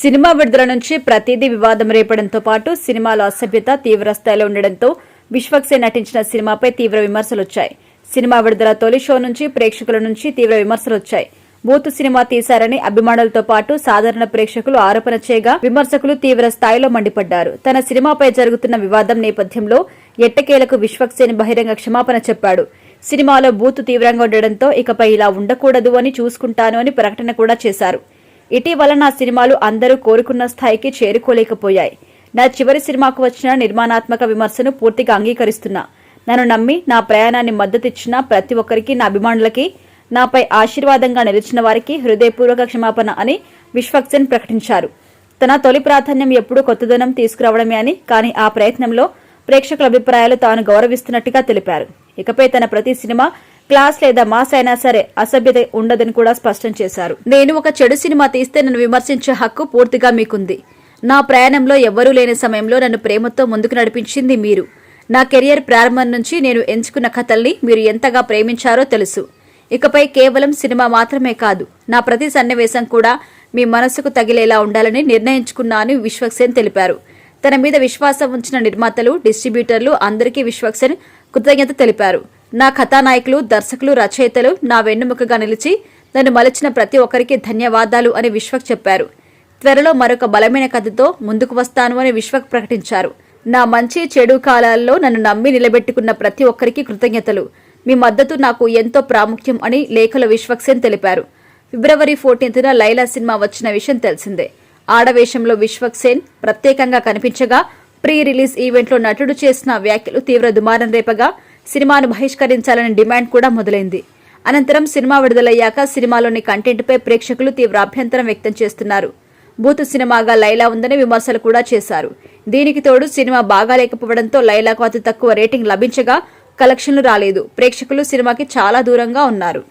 Cinema విడుదల నుంచి ప్రతిదీ వివాదం రేపడంతో పాటు సినిమాలో అసభ్యత తీవ్ర స్థాయిలో ఉండడంతో విశ్వక్సేన్ నటించిన సినిమాపై తీవ్ర విమర్శలు వచ్చాయి. సినిమా విడుదల తొలి షో నుంచి ప్రేక్షకుల నుంచి తీవ్ర విమర్శలు వచ్చాయి. బూత్ సినిమా తీశారని అభిమానులతో పాటు సాధారణ ప్రేక్షకులు ఆరోపణ చేయగా విమర్శకులు తీవ్ర స్థాయిలో మండిపడ్డారు. తన సినిమాపై జరుగుతున్న వివాదం నేపథ్యంలో ఎట్టకేలకు విశ్వక్సేన్ బహిరంగ క్షమాపణ చెప్పాడు. సినిమాలో బూత్ తీవ్రంగా ఉండడంతో ఇకపై ఇలా ఉండకూడదు అని చూసుకుంటాను అని ప్రకటన కూడా చేశారు. ఇటీవల నా సినిమాలు అందరూ కోరుకున్న స్థాయికి చేరుకోలేకపోయాయి. నా చివరి సినిమాకు వచ్చిన నిర్మాణాత్మక విమర్శను పూర్తిగా అంగీకరిస్తున్నా. నన్ను నమ్మి నా ప్రయాణాన్ని మద్దతిచ్చిన ప్రతి ఒక్కరికి నా అభిమానులకి నాపై ఆశీర్వాదంగా నిలిచిన వారికి హృదయపూర్వక క్షమాపణ అని విశ్వక్సేన్ ప్రకటించారు. తన తొలి ప్రాధాన్యం ఎప్పుడూ కొత్తదనం తీసుకురావడమే అని కానీ ఆ ప్రయత్నంలో ప్రేక్షకుల అభిప్రాయాలు తాను గౌరవిస్తున్నట్టుగా తెలిపారు. ఇకపై తన ప్రతి సినిమా క్లాస్ లేదా మాస్ అయినా సరే అసభ్యత ఉండదని కూడా స్పష్టం చేశారు. నేను ఒక చెడు సినిమా తీస్తే నన్ను విమర్శించే హక్కు పూర్తిగా మీకుంది. నా ప్రయాణంలో ఎవ్వరూ లేని సమయంలో నన్ను ప్రేమతో ముందుకు నడిపించింది మీరు. నా కెరియర్ ప్రారంభం నుంచి నేను ఎంచుకున్న కథల్ని మీరు ఎంతగా ప్రేమించారో తెలుసు. ఇకపై కేవలం సినిమా మాత్రమే కాదు నా ప్రతి సన్నివేశం కూడా మీ మనసుకు తగిలేలా ఉండాలని నిర్ణయించుకున్నాను విశ్వక్సేన్ తెలిపారు. తన మీద విశ్వాసం ఉంచిన నిర్మాతలు డిస్ట్రిబ్యూటర్లు అందరికీ విశ్వక్సేన్ కృతజ్ఞత తెలిపారు. నా కథానాయకులు దర్శకులు రచయితలు నా వెన్నుముకగా నిలిచి నన్ను మలచిన ప్రతి ఒక్కరికి ధన్యవాదాలు అని విశ్వక్ చెప్పారు. త్వరలో మరొక బలమైన కథతో ముందుకు వస్తాను అని విశ్వక్ ప్రకటించారు. నా మంచి చెడు కాలాల్లో నన్ను నమ్మి నిలబెట్టుకున్న ప్రతి ఒక్కరికి కృతజ్ఞతలు. మీ మద్దతు నాకు ఎంతో ప్రాముఖ్యం అని లేఖలో విశ్వక్సేన్ తెలిపారు. ఫిబ్రవరి ఫోర్టీన్త్న లైలా సినిమా వచ్చిన విషయం తెలిసిందే. ఆడవేషంలో విశ్వక్సేన్ ప్రత్యేకంగా కనిపించగా ప్రీ రిలీజ్ ఈవెంట్లో నటుడు చేసిన వ్యాఖ్యలు తీవ్ర దుమారం రేపగా సినిమాను బహిష్కరించాలని డిమాండ్ కూడా మొదలైంది. అనంతరం సినిమా విడుదలయ్యాక సినిమాలోని కంటెంట్పై ప్రేక్షకులు తీవ్ర అభ్యంతరం వ్యక్తం చేస్తున్నారు. బూతు సినిమాగా లైలా ఉందని విమర్శలు కూడా చేశారు. దీనికి తోడు సినిమా బాగాలేకపోవడంతో లైలాకు అతి తక్కువ రేటింగ్ లభించగా కలెక్షన్లు రాలేదు. ప్రేక్షకులు సినిమాకి చాలా దూరంగా ఉన్నారు.